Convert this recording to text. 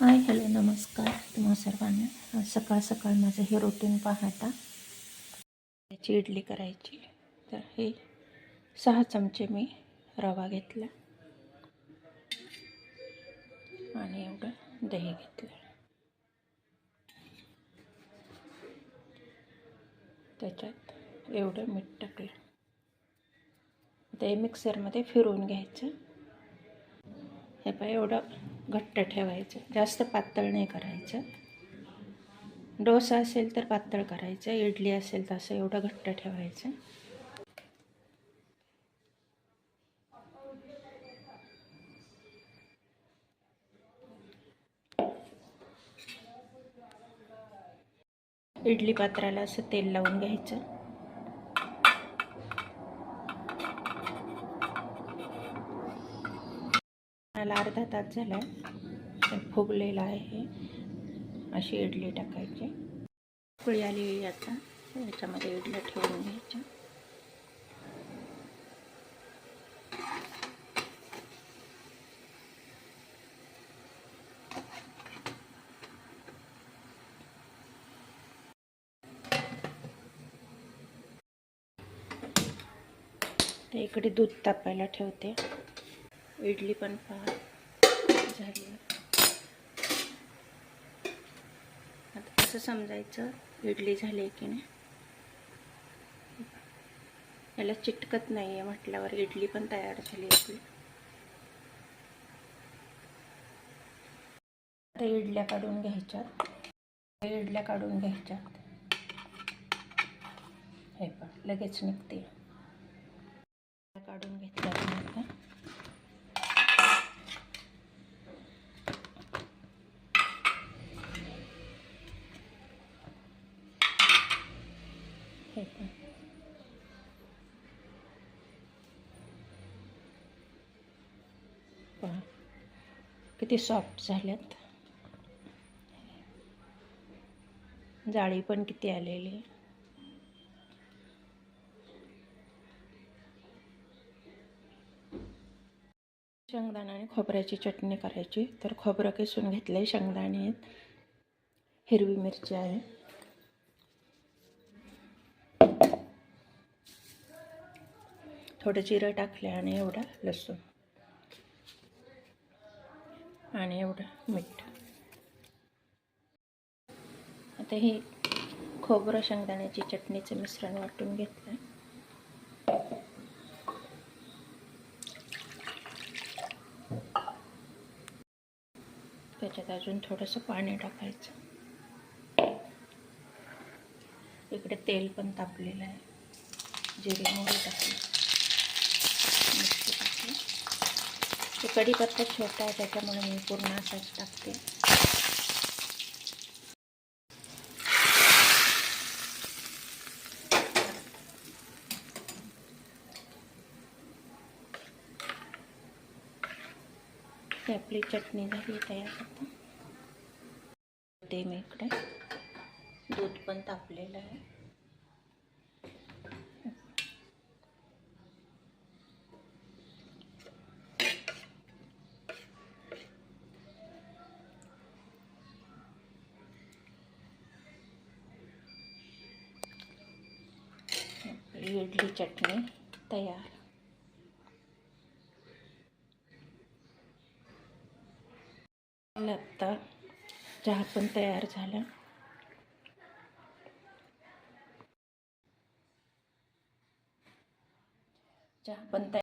Hi hello नमस्कार. तुम्हा सर्वांना सकाळ सकाळ माझं हे रुटीन पाहता. त्याची इडली करायची. तर हे सहा चमचे मी रवा घेतला. आणि एवढं दही घेतलं. त्याच्यात एवढं मीठ टाकलं. आता हे मिक्सरमध्ये फिरवून घ्यायचं. हे पाय एवढं घट्ट ठेवायचं. जास्त पातळ नाही करायचं. डोसा असेल तर पातळ करायचं. इडली असेल तर असं एवढं घट्ट ठेवायचं. इडली पात्राला असं तेल लावून घ्यायचं. मला अर्धा तास झाला आहे फुगलेलं आहे. अशी इडली टाकायची. पुळी आली आता. याच्यामध्ये इडल्या ठेवून घ्यायच्या. इकडे दूध तापायला ठेवते. इडली पण पहा. झाली. आता कसं समजायचं? इडली झाली आहे की नाही? याला चिटकत नाही आहे म्हटल्यावर इडली पण तयार झाली आपली. आता इडल्या काढून घ्यायच्यात. इडल्या काढून घ्यायच्यात. हे पण लगेच निघते काढून घेतल्या आता हे पहा किती सॉफ्ट झाल्यात. जाळी पण किती आलेली. शेंगदाणा आणि खोबऱ्याची चटणी करायची. तर खोबरं किसून घेतलं आहे शेंगदाणे. आहेत हिरवी मिरची आहे. थोडं जिरं टाकलं आणि एवढं लसूण. आणि एवढं मीठ. आता ही खोबरं शेंगदाण्याची चटणीचं मिश्रण वाटून घेतलं. त्याच्यात अजून थोडंसं पाणी टाकायचं. इकडे तेल पण तापलेलं आहे. जिरे मोहरी टाकली. मिरची टाकली ते कढीपत्ता छोटा आहे त्याच्यामुळे मी पूर्ण असाच टाकते. आपली चटणी झाली तयार होते मी इकडे दूध पण तापलेलं आहे. आपली इडली चटणी तयार. आत्ता चहा पण तयार झाला. चहा पण तयार